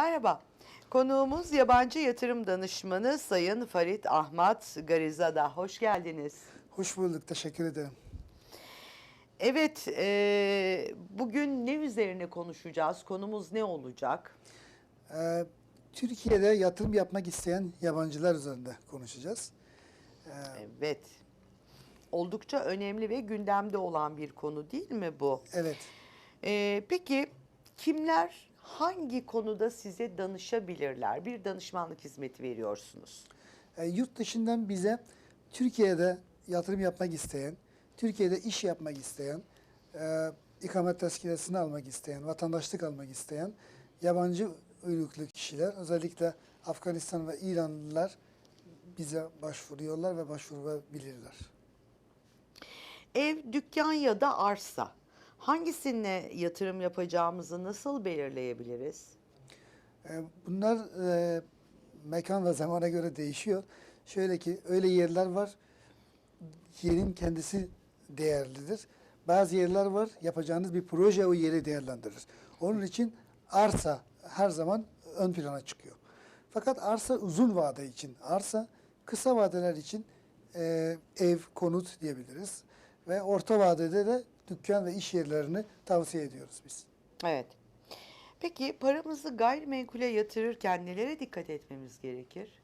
Merhaba. Konuğumuz yabancı yatırım danışmanı Sayın Farit Ahmet Garizada. Hoş geldiniz. Hoş bulduk, teşekkür ederim. Evet, e, bugün ne üzerine konuşacağız? Konumuz ne olacak? Ee, Türkiye'de yatırım yapmak isteyen yabancılar üzerinde konuşacağız. Evet. Oldukça önemli ve gündemde olan bir konu değil mi bu? Evet, E, peki kimler hangi konuda size danışabilirler? Bir danışmanlık hizmeti veriyorsunuz. e, yurt dışından bize Türkiye'de yatırım yapmak isteyen, Türkiye'de iş yapmak isteyen, e, ikamet tezkiresini almak isteyen, vatandaşlık almak isteyen yabancı uyruklu kişiler, özellikle Afganistan ve İranlılar bize başvuruyorlar ve başvurabilirler. Ev, dükkan ya da arsa. Hangisine yatırım yapacağımızı nasıl belirleyebiliriz? E, Bunlar e, mekan ve zamana göre değişiyor. Şöyle ki öyle yerler var, yerin kendisi değerlidir. Bazı yerler var, yapacağınız bir proje o yeri değerlendirir. Onun için arsa her zaman ön plana çıkıyor. Fakat arsa uzun vade için, arsa kısa vadeler için e, ev, konut diyebiliriz. Ve orta vadede de dükkan ve iş yerlerini tavsiye ediyoruz biz. Evet. Peki paramızı gayrimenkule yatırırken nelere dikkat etmemiz gerekir?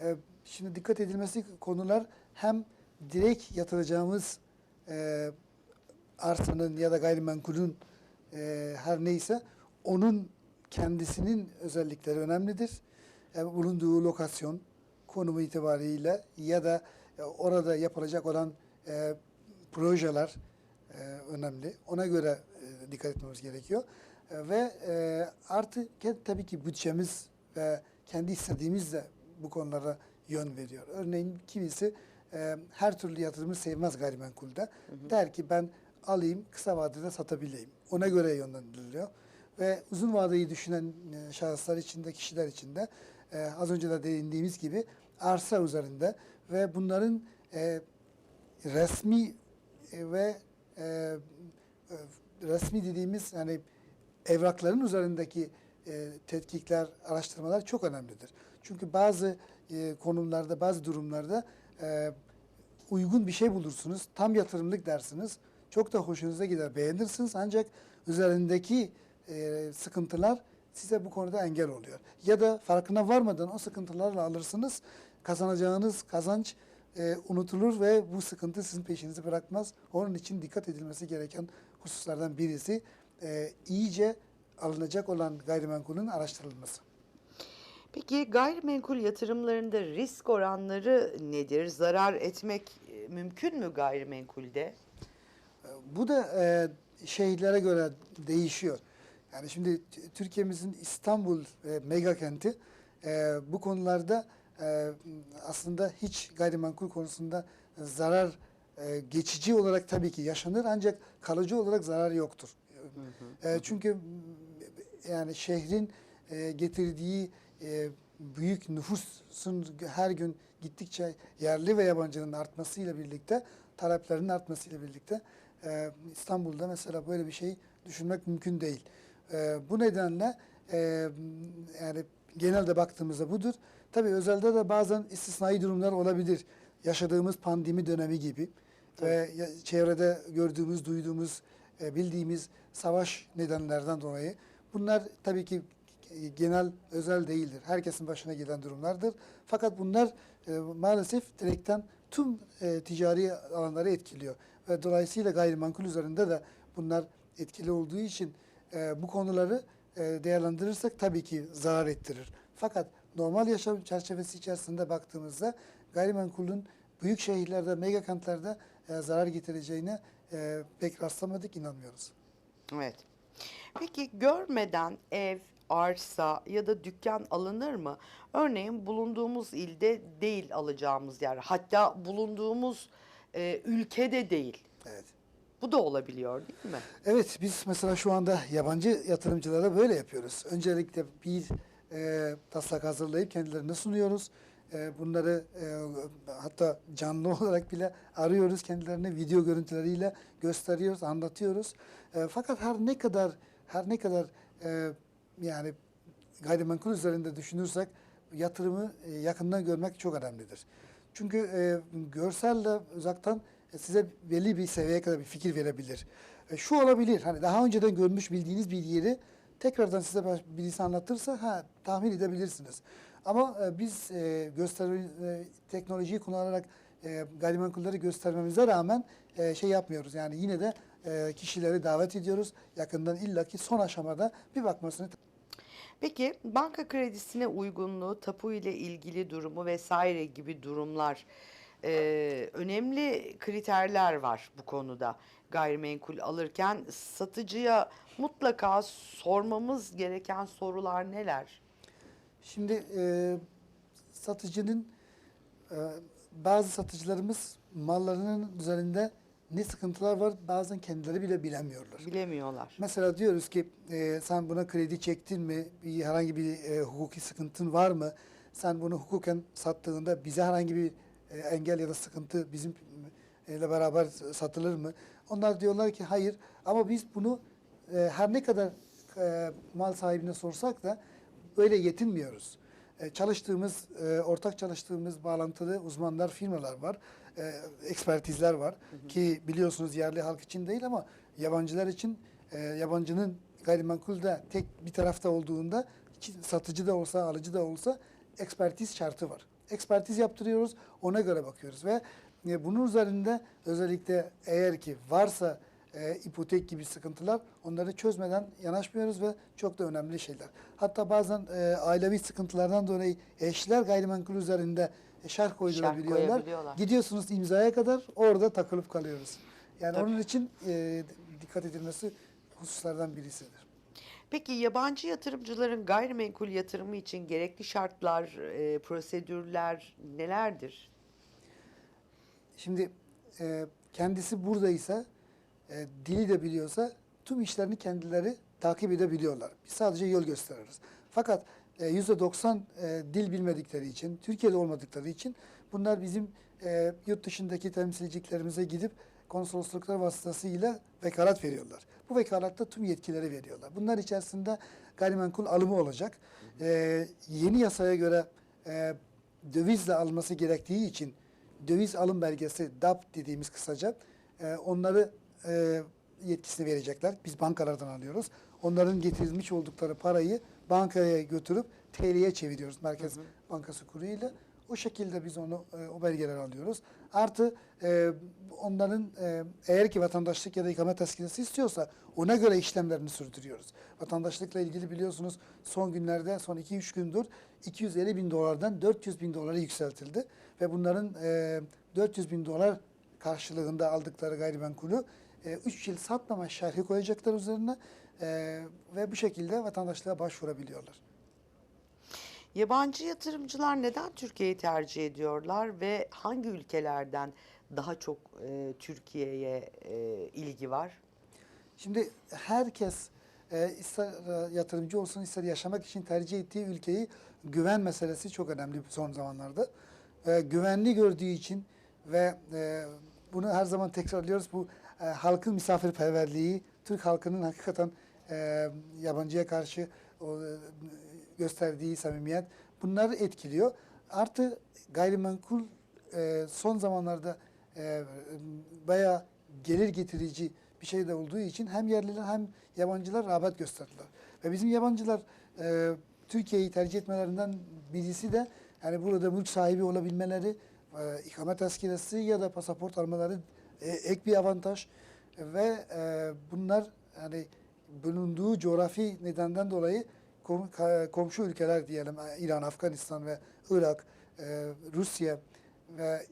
Ee, Şimdi dikkat edilmesi konular hem direkt yatıracağımız e, arsanın ya da gayrimenkulün e, her neyse onun kendisinin özellikleri önemlidir. Yani bulunduğu lokasyon, konumu itibariyle ya da e, orada yapılacak olan e, projeler e, önemli. Ona göre e, dikkat etmemiz gerekiyor. E, ve e, artı tabii ki bütçemiz ve kendi istediğimiz de bu konulara yön veriyor. Örneğin kimisi e, her türlü yatırımı sevmez gayrimenkulde. Der ki ben alayım kısa vadede satabileyim. Ona göre yönlendiriliyor. Ve uzun vadeyi düşünen e, şahıslar içinde, kişiler içinde e, az önce de değindiğimiz gibi arsa üzerinde ve bunların e, resmi e, ve e, e, resmi dediğimiz yani evrakların üzerindeki e, tetkikler, araştırmalar çok önemlidir. Çünkü bazı e, konumlarda, bazı durumlarda e, uygun bir şey bulursunuz, tam yatırımlık dersiniz, çok da hoşunuza gider, beğenirsiniz ancak üzerindeki e, sıkıntılar size bu konuda engel oluyor. Ya da farkına varmadan o sıkıntılarla alırsınız, kazanacağınız kazanç e, unutulur ve bu sıkıntı sizin peşinizi bırakmaz. Onun için dikkat edilmesi gereken hususlardan birisi e, iyice alınacak olan gayrimenkulün araştırılması. Peki gayrimenkul yatırımlarında risk oranları nedir? Zarar etmek e, mümkün mü gayrimenkulde? E, Bu da e, şehirlere göre değişiyor. Yani şimdi Türkiye'mizin İstanbul e, mega kenti e, bu konularda e, aslında hiç gayrimenkul konusunda zarar e, geçici olarak tabii ki yaşanır ancak kalıcı olarak zarar yoktur. E, çünkü yani şehrin e, getirdiği e, büyük nüfusun her gün gittikçe yerli ve yabancının artmasıyla birlikte taleplerin artmasıyla birlikte e, İstanbul'da mesela böyle bir şey düşünmek mümkün değil. E, bu nedenle e, yani genelde baktığımızda budur. Tabii özelde de bazen istisnai durumlar olabilir. Yaşadığımız pandemi dönemi gibi ve ya- çevrede gördüğümüz, duyduğumuz, e, bildiğimiz savaş nedenlerden dolayı. Bunlar tabii ki e, genel, özel değildir. Herkesin başına gelen durumlardır. Fakat bunlar e, maalesef direkten tüm e, ticari alanları etkiliyor. Ve dolayısıyla gayrimenkul üzerinde de bunlar etkili olduğu için e, bu konuları e, değerlendirirsek tabii ki zarar ettirir. Fakat normal yaşam çerçevesi içerisinde baktığımızda gayrimenkulün büyük şehirlerde, mega kentlerde e, zarar getireceğine e, pek rastlamadık, inanmıyoruz. Evet. Peki görmeden ev, arsa ya da dükkan alınır mı? Örneğin bulunduğumuz ilde değil alacağımız yer. Hatta bulunduğumuz e, ülkede değil. Evet. Bu da olabiliyor değil mi? Evet biz mesela şu anda yabancı yatırımcılara böyle yapıyoruz. Öncelikle bir e, taslak hazırlayıp kendilerine sunuyoruz. E, bunları e, hatta canlı olarak bile arıyoruz kendilerine video görüntüleriyle gösteriyoruz, anlatıyoruz. E, fakat her ne kadar her ne kadar e, yani gayrimenkul üzerinde düşünürsek yatırımı e, yakından görmek çok önemlidir. Çünkü e, görselle uzaktan e, size belli bir seviyeye kadar bir fikir verebilir. E, şu olabilir, hani daha önceden görmüş bildiğiniz bir yeri tekrardan size birisi anlatırsa ha tahmin edebilirsiniz. Ama e, biz e, göster e, teknolojiyi kullanarak e, gayrimenkulleri göstermemize rağmen e, şey yapmıyoruz. Yani yine de e, kişileri davet ediyoruz. Yakından illaki son aşamada bir bakmasını Peki banka kredisine uygunluğu, tapu ile ilgili durumu vesaire gibi durumlar e, önemli kriterler var bu konuda. Gayrimenkul alırken satıcıya mutlaka sormamız gereken sorular neler? Şimdi e, satıcının e, bazı satıcılarımız mallarının üzerinde ne sıkıntılar var bazen kendileri bile bilemiyorlar. Bilemiyorlar. Mesela diyoruz ki e, sen buna kredi çektin mi? Bir herhangi bir e, hukuki sıkıntın var mı? Sen bunu hukuken sattığında bize herhangi bir e, engel ya da sıkıntı bizim e, beraber satılır mı? Onlar diyorlar ki hayır ama biz bunu e, her ne kadar e, mal sahibine sorsak da öyle yetinmiyoruz. E, çalıştığımız, e, ortak çalıştığımız bağlantılı uzmanlar, firmalar var. E, ekspertizler var ki biliyorsunuz yerli halk için değil ama yabancılar için e, yabancının gayrimenkulde tek bir tarafta olduğunda satıcı da olsa alıcı da olsa ekspertiz şartı var. Ekspertiz yaptırıyoruz ona göre bakıyoruz ve bunun üzerinde özellikle eğer ki varsa e, ipotek gibi sıkıntılar onları çözmeden yanaşmıyoruz ve çok da önemli şeyler. Hatta bazen e, ailevi sıkıntılardan dolayı eşler gayrimenkul üzerinde şerh koydurabiliyorlar. koyabiliyorlar. Gidiyorsunuz imzaya kadar orada takılıp kalıyoruz. Yani Tabii. onun için e, dikkat edilmesi hususlardan birisidir. Peki yabancı yatırımcıların gayrimenkul yatırımı için gerekli şartlar, e, prosedürler nelerdir? Şimdi e, kendisi buradaysa, e, dili de biliyorsa tüm işlerini kendileri takip edebiliyorlar. Biz sadece yol gösteririz. Fakat e, %90 e, dil bilmedikleri için, Türkiye'de olmadıkları için bunlar bizim e, yurt dışındaki temsilciliklerimize gidip konsolosluklar vasıtasıyla vekalet veriyorlar. Bu vekalatta tüm yetkileri veriyorlar. Bunlar içerisinde gayrimenkul alımı olacak. E, yeni yasaya göre e, dövizle alması gerektiği için döviz alım belgesi DAP dediğimiz kısaca e, onları e, yetkisini verecekler. Biz bankalardan alıyoruz. Onların getirilmiş oldukları parayı bankaya götürüp TL'ye çeviriyoruz Merkez Bankası kuruyla. O şekilde biz onu e, o belgeleri alıyoruz. Artı e, onların e, eğer ki vatandaşlık ya da ikamet tezkeresi istiyorsa ona göre işlemlerini sürdürüyoruz. Vatandaşlıkla ilgili biliyorsunuz son günlerde son 2-3 gündür 250 bin dolardan 400 bin dolara yükseltildi. Ve bunların e, 400 bin dolar karşılığında aldıkları gayrimenkulü 3 yıl satmama şerhi koyacaklar üzerine e, ve bu şekilde vatandaşlığa başvurabiliyorlar. Yabancı yatırımcılar neden Türkiye'yi tercih ediyorlar ve hangi ülkelerden daha çok e, Türkiye'ye e, ilgi var? Şimdi herkes e, ister e, yatırımcı olsun ister yaşamak için tercih ettiği ülkeyi güven meselesi çok önemli son zamanlarda. E, güvenli gördüğü için ve e, bunu her zaman tekrarlıyoruz. Bu e, halkın misafirperverliği, Türk halkının hakikaten e, yabancıya karşı o, e, gösterdiği samimiyet bunları etkiliyor. Artı gayrimenkul e, son zamanlarda e, bayağı gelir getirici bir şey de olduğu için hem yerliler hem yabancılar rağbet gösterdiler. Ve bizim yabancılar e, Türkiye'yi tercih etmelerinden birisi de yani burada mülk sahibi olabilmeleri, e, ikamet tezkeresi ya da pasaport almaları e, ek bir avantaj ve e, bunlar yani bulunduğu coğrafi nedenden dolayı kom- komşu ülkeler diyelim e, İran, Afganistan ve Irak, e, Rusya ve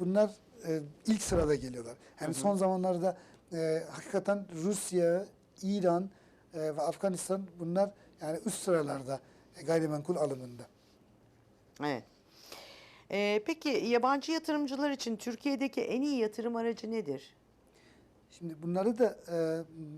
bunlar e, ilk sırada geliyorlar. Yani son zamanlarda e, hakikaten Rusya, İran e, ve Afganistan bunlar yani üst sıralarda e, gayrimenkul alımında. Evet. E, peki yabancı yatırımcılar için Türkiye'deki en iyi yatırım aracı nedir? Şimdi bunları da e,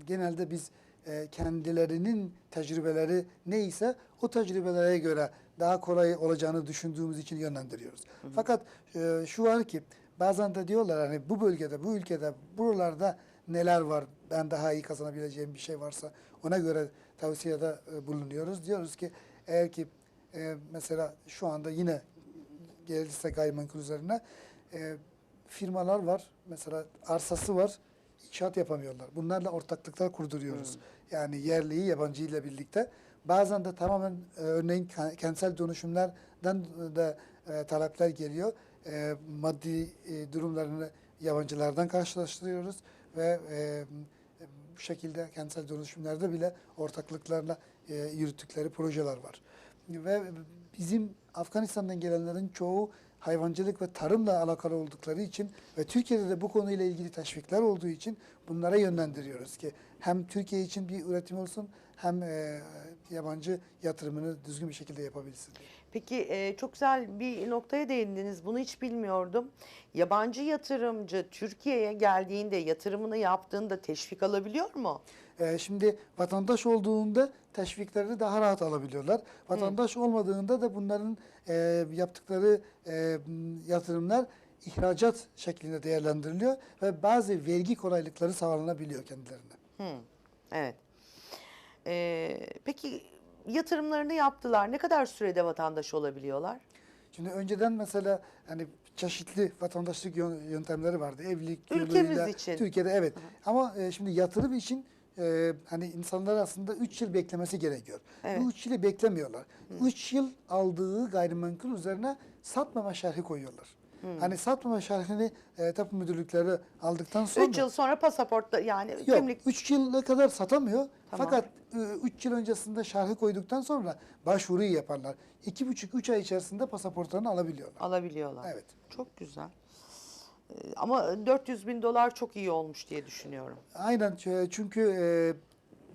genelde biz e, kendilerinin tecrübeleri neyse o tecrübelere göre daha kolay olacağını düşündüğümüz için yönlendiriyoruz. Fakat e, şu var ki bazen de diyorlar hani bu bölgede, bu ülkede, buralarda neler var ben daha iyi kazanabileceğim bir şey varsa ona göre tavsiyede e, bulunuyoruz. Diyoruz ki Eğer ki e, mesela şu anda yine gelirse gayrimenkul üzerine e, firmalar var. Mesela arsası var. İnşaat yapamıyorlar. Bunlarla ortaklıklar kurduruyoruz. Yani yerliyi yabancı ile birlikte. Bazen de tamamen e, örneğin ke- kentsel dönüşümlerden de e, talepler geliyor. E, maddi e, durumlarını yabancılardan karşılaştırıyoruz ve e, bu şekilde kentsel dönüşümlerde bile ortaklıklarla e, yürüttükleri projeler var. Ve bizim Afganistan'dan gelenlerin çoğu hayvancılık ve tarımla alakalı oldukları için ve Türkiye'de de bu konuyla ilgili teşvikler olduğu için bunlara yönlendiriyoruz ki hem Türkiye için bir üretim olsun hem e, yabancı yatırımını düzgün bir şekilde yapabilsin. Peki e, çok güzel bir noktaya değindiniz. Bunu hiç bilmiyordum. Yabancı yatırımcı Türkiye'ye geldiğinde yatırımını yaptığında teşvik alabiliyor mu? Ee, şimdi vatandaş olduğunda teşvikleri daha rahat alabiliyorlar. Vatandaş olmadığında da bunların e, yaptıkları e, yatırımlar ihracat şeklinde değerlendiriliyor ve bazı vergi kolaylıkları sağlanabiliyor kendilerine. Hı, evet. E, peki yatırımlarını yaptılar. Ne kadar sürede vatandaş olabiliyorlar? Şimdi önceden mesela hani çeşitli vatandaşlık yön- yöntemleri vardı. Evlilik Ülkemiz için. Türkiye'de evet. Ama e, şimdi yatırım için e, hani insanlar aslında 3 yıl beklemesi gerekiyor. Evet. Bu 3 yılı beklemiyorlar. 3 yıl aldığı gayrimenkul üzerine satmama şerhi koyuyorlar. Hani satmama şerhini e, tapu müdürlükleri aldıktan sonra 3 yıl sonra pasaportta yani Yok, kimlik 3 yıla kadar satamıyor. Tamam. Fakat 3 yıl öncesinde şerhi koyduktan sonra başvuruyu yaparlar. 2,5-3 ay içerisinde pasaportlarını alabiliyorlar. alabiliyorlar. Evet. Çok güzel. E, ama 400 bin dolar çok iyi olmuş diye düşünüyorum. Aynen çünkü e,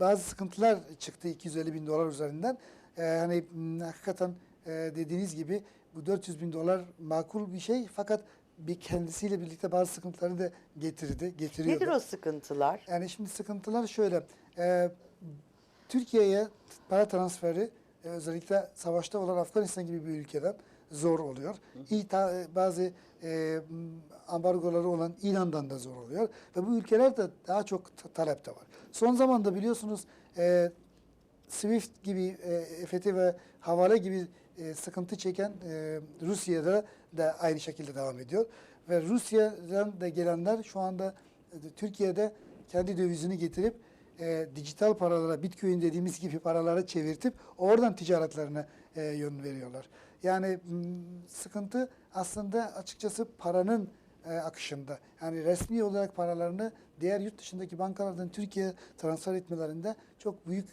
bazı sıkıntılar çıktı 250 bin dolar üzerinden. E, hani m, hakikaten e, dediğiniz gibi bu 400 bin dolar makul bir şey fakat bir kendisiyle birlikte bazı sıkıntıları da getirdi, getiriyordu. Nedir o sıkıntılar? Yani şimdi sıkıntılar şöyle. e, Türkiye'ye para transferi e, özellikle savaşta olan Afganistan gibi bir ülkeden zor oluyor. İyi ta- e, bazı e, ambargoları olan İran'dan da zor oluyor. Ve bu ülkeler de daha çok ta- talepte var. Son zamanda biliyorsunuz e, SWIFT gibi, e, EFT ve havale gibi e, sıkıntı çeken e, Rusya'da da aynı şekilde devam ediyor. Ve Rusya'dan da gelenler şu anda e, Türkiye'de kendi dövizini getirip e, dijital paralara, bitcoin dediğimiz gibi paralara çevirtip oradan ticaretlerine e, yön veriyorlar. Yani sıkıntı aslında açıkçası paranın e, akışında. Yani resmi olarak paralarını diğer yurt dışındaki bankalardan Türkiye'ye transfer etmelerinde çok büyük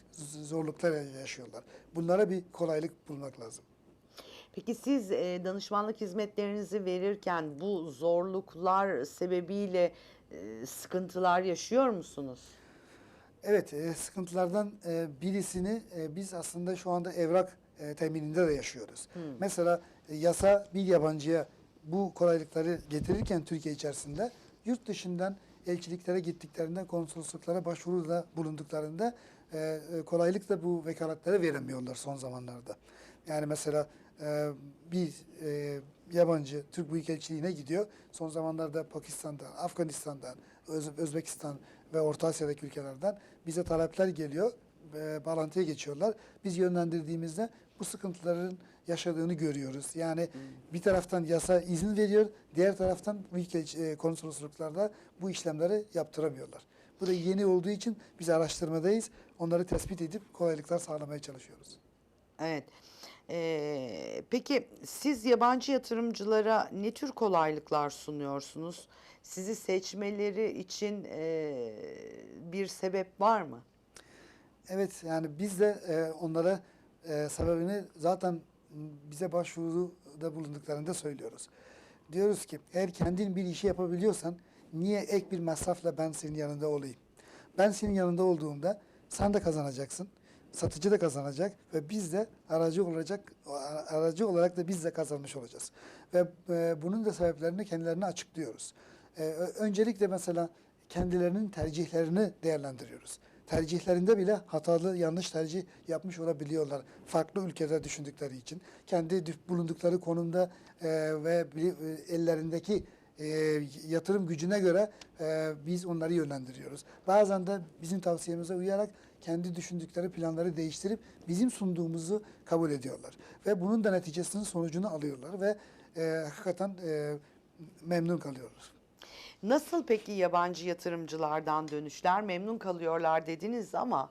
zorluklar yaşıyorlar. Bunlara bir kolaylık bulmak lazım. Peki siz e, danışmanlık hizmetlerinizi verirken bu zorluklar sebebiyle e, sıkıntılar yaşıyor musunuz? Evet, e, sıkıntılardan e, birisini e, biz aslında şu anda evrak e, temininde de yaşıyoruz. Mesela e, yasa bir yabancıya bu kolaylıkları getirirken Türkiye içerisinde yurt dışından elçiliklere gittiklerinde, konsolosluklara başvuruda bulunduklarında e, e, kolaylıkla bu vekaletlere veremiyorlar son zamanlarda. Yani mesela e, bir e, yabancı Türk Büyükelçiliğine gidiyor. Son zamanlarda Pakistan'dan, Afganistan'dan, Öz- Özbekistan ve Orta Asya'daki ülkelerden bize talepler geliyor. E, bağlantıya geçiyorlar. Biz yönlendirdiğimizde bu sıkıntıların yaşadığını görüyoruz. Yani bir taraftan yasa izin veriyor, diğer taraftan e, konsolosluklarda bu işlemleri yaptıramıyorlar. Bu da yeni olduğu için biz araştırmadayız. Onları tespit edip kolaylıklar sağlamaya çalışıyoruz. Evet. E, peki siz yabancı yatırımcılara ne tür kolaylıklar sunuyorsunuz? Sizi seçmeleri için e, bir sebep var mı? Evet yani biz de e, onlara e, sebebini zaten bize başvuruda bulunduklarında söylüyoruz. Diyoruz ki eğer kendin bir işi yapabiliyorsan niye ek bir masrafla ben senin yanında olayım? Ben senin yanında olduğumda sen de kazanacaksın. Satıcı da kazanacak ve biz de aracı olacak aracı olarak da biz de kazanmış olacağız. Ve e, bunun da sebeplerini kendilerine açıklıyoruz. E, öncelikle mesela kendilerinin tercihlerini değerlendiriyoruz. Tercihlerinde bile hatalı, yanlış tercih yapmış olabiliyorlar. Farklı ülkede düşündükleri için. Kendi bulundukları konumda e, ve e, ellerindeki e, yatırım gücüne göre e, biz onları yönlendiriyoruz. Bazen de bizim tavsiyemize uyarak kendi düşündükleri planları değiştirip bizim sunduğumuzu kabul ediyorlar. Ve bunun da neticesinin sonucunu alıyorlar ve e, hakikaten e, memnun kalıyorlar. Nasıl peki yabancı yatırımcılardan dönüşler? Memnun kalıyorlar dediniz ama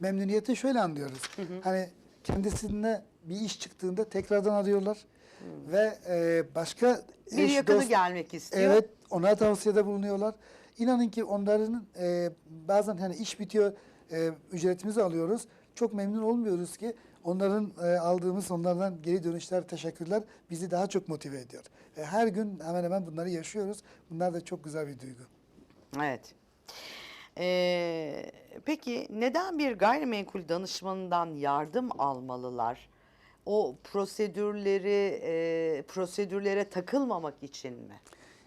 Memnuniyeti şöyle anlıyoruz. Hani kendisine bir iş çıktığında tekrardan arıyorlar ve e, başka bir eş, yakını dost- gelmek istiyor. Evet, ona tavsiyede bulunuyorlar. İnanın ki onların e, bazen hani iş bitiyor, e, ücretimizi alıyoruz. Çok memnun olmuyoruz ki onların e, aldığımız onlardan geri dönüşler, teşekkürler bizi daha çok motive ediyor. Ve her gün hemen hemen bunları yaşıyoruz. Bunlar da çok güzel bir duygu. Evet. Ee, peki neden bir gayrimenkul danışmanından yardım almalılar? O prosedürleri, e, prosedürlere takılmamak için mi?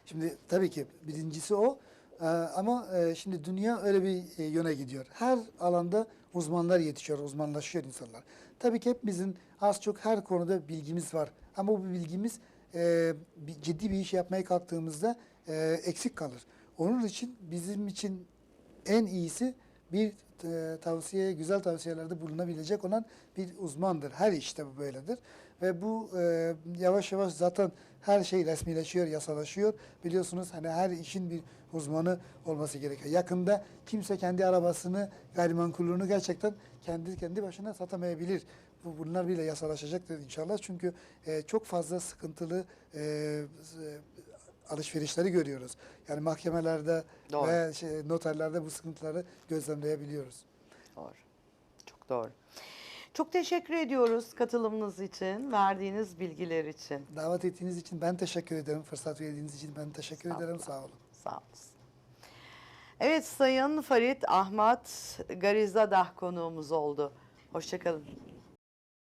Şimdi tabii ki birincisi o. Ee, ama e, şimdi dünya öyle bir e, yöne gidiyor. Her alanda uzmanlar yetişiyor, uzmanlaşıyor insanlar. Tabii ki hepimizin az çok her konuda bilgimiz var. Ama bu bilgimiz e, bir, ciddi bir iş yapmaya kalktığımızda e, eksik kalır. Onun için bizim için en iyisi bir e, tavsiye, güzel tavsiyelerde bulunabilecek olan bir uzmandır. Her işte bu böyledir. Ve bu e, yavaş yavaş zaten her şey resmileşiyor, yasalaşıyor. Biliyorsunuz hani her işin bir uzmanı olması gerekiyor. Yakında kimse kendi arabasını, gayrimenkulünü gerçekten kendi kendi başına satamayabilir. Bu, bunlar bile yasalaşacaktır inşallah. Çünkü e, çok fazla sıkıntılı e, alışverişleri görüyoruz. Yani mahkemelerde Doğru. ve şey, noterlerde bu sıkıntıları gözlemleyebiliyoruz. Doğru. Çok doğru. Çok teşekkür ediyoruz katılımınız için, verdiğiniz bilgiler için. Davet ettiğiniz için ben teşekkür ederim. Fırsat verdiğiniz için ben teşekkür ederim. Estağfurullah. Sağ olun. Sağ olasın. Evet Sayın Farit Ahmet Garizadah konuğumuz oldu. Hoşçakalın.